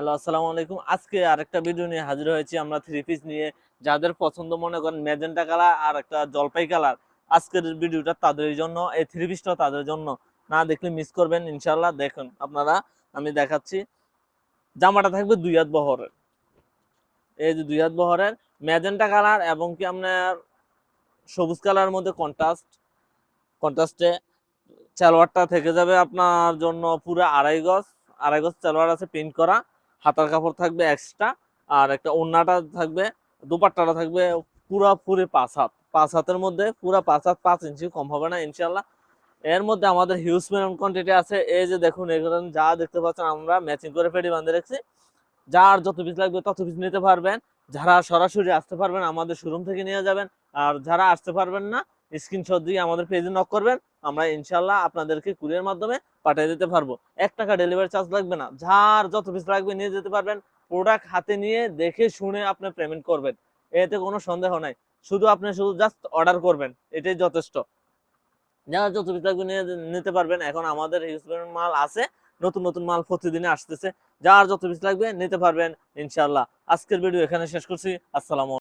Hello, আসসালামু আলাইকুম। আজকে আরেকটা ভিডিও নিয়ে হাজির হয়েছি আমরা থ্রি পিস নিয়ে। যাদের পছন্দ, মনে করেন ম্যাজেন্টা কালার আর একটা জলপাই কালার আজকের ভিডিওটা তাদের জন্য, এই থ্রি পিসটা তাদের জন্য। না দেখলে মিস করবেন ইনশাল্লাহ দেখুন আপনারা, আমি দেখাচ্ছি। জামাটা থাকবে দুই হাত বহরের। এই যে দুই হাত বহরের ম্যাজেন্টা কালার এবং কি আপনার সবুজ কালারের মধ্যে কন্ট্রাস্ট কন্ট্রাস্টে চালোয়ারটা থেকে যাবে আপনার জন্য পুরো আড়াই গজ আড়াই গজ সালোয়ার আছে প্রিন্ট করা। হাতার কাপড় থাকবে এক্সট্রা আর একটা ওড়নাটা থাকবে, দুপাট্টাটা থাকবে পুরা পুরি পাঁচ হাত। পাঁচ হাতের মধ্যে পুরা পাঁচ হাত পাঁচ ইঞ্চি কম হবে না ইনশাল্লাহ এর মধ্যে আমাদের হিউজ মেরন কোয়ান্টিটি আছে। এই যে দেখুন এখানে যা দেখতে পাচ্ছেন আমরা ম্যাচিং করে পেটি বাঁধে রেখেছি। যার যত পিস লাগবে তত পিস নিতে পারবেন। যারা সরাসরি আসতে পারবেন, আমাদের শোরুম থেকে নিয়ে যাবেন। আর যারা আসতে পারবেন না স্ক্রিনশট দিয়ে আমাদের পেজে নক করবেন, আমরা ইনশাল্লাহ আপনাদেরকে কুরিয়ার মাধ্যমে পাঠিয়ে দিতে পারব। এক টাকা ডেলিভারি চার্জ লাগবে না। যার যত পিস লাগবে নিয়ে যেতে পারবেন প্রোডাক্ট হাতে নিয়ে দেখে শুনে আপনি পেমেন্ট করবেন। এতে কোনো সন্দেহ নাই। শুধু আপনি শুধু জাস্ট অর্ডার করবেন, এটাই যথেষ্ট। যারা যত পিস লাগবে নিয়ে নিতে পারবেন, এখন আমাদের হিউজ মাল আছে, নতুন নতুন মাল প্রতিদিনে আসতেছে। যার যত পিস লাগবে নিতে পারবেন ইনশাল্লাহ আজকের ভিডিও এখানে শেষ করছি। আসসালামু